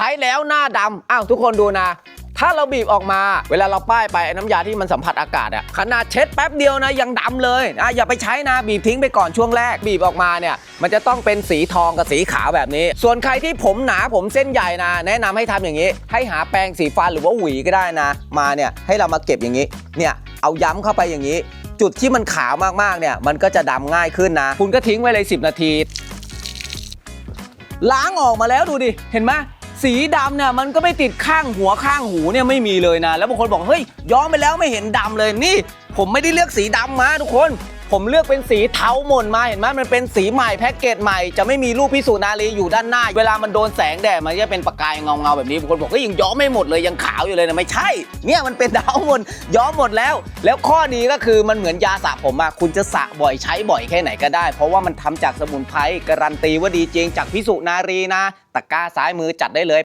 ช้แล้วหน้าดำอ้าวทุกคนดูนะ ถ้าเราบีบออกมา เวลาเราป้ายไปไอ้น้ำยาที่มันสัมผัสอากาศอะขนาดเช็ดแป๊บเดียวนะยังดำเลยอะอย่าไปใช้นะบีบทิ้งไปก่อนช่วงแรกบีบออกมาเนี่ย มันจะต้องเป็นสีทองกับสีขาวแบบนี้ ส่วนใครที่ผมหนาผมเส้นใหญ่นะ แนะนำให้ทำอย่างนี้ ให้หาแปรงสีฟันหรือว่าหวีก็ได้นะ มาเนี่ยให้เรามาเก็บอย่างนี้ เนี่ยเอาย้ำเข้าไปอย่างนี้ จุดที่มันขาวมากๆเนี่ย มันก็จะดำง่ายขึ้นนะ คุณก็ทิ้งไว้เลย 10 นาที ล้างออกมาแล้วดูดิ เห็นไหม สีดำเนี่ยมันก็ไม่ติดข้างหัวข้างหูเนี่ยไม่มีเลยนะ แล้วบางคนบอกเฮ้ยย้อมไปแล้วไม่เห็นดำเลยนี่ ผมไม่ได้เลือกสีดำมาทุกคน ผมเลือกเป็นสีเทาหม่นมาเห็นไหมมันเป็นสีใหม่แพ็กเกจใหม่จะไม่มีรูปพิสูจนารีอยู่ด้านหน้า เวลามันโดนแสงแดดมันจะเป็นประกายเงาเงาๆแบบนี้บางคนบอกเฮ้ยยังย้อมไม่หมดเลยยังขาวอยู่เลยนะไม่ใช่ เนี่ยมันเป็นเทาหม่นย้อมหมดแล้ว แล้วข้อดีก็คือมันเหมือนยาสระผมอะคุณจะสระบ่อยใช้บ่อยแค่ไหนก็ได้ เพราะว่ามันทำจากสมุนไพรการันตีว่าดีจริงจากพิสุนารีนะตะกร้าซ้ายมือจัดได้เลย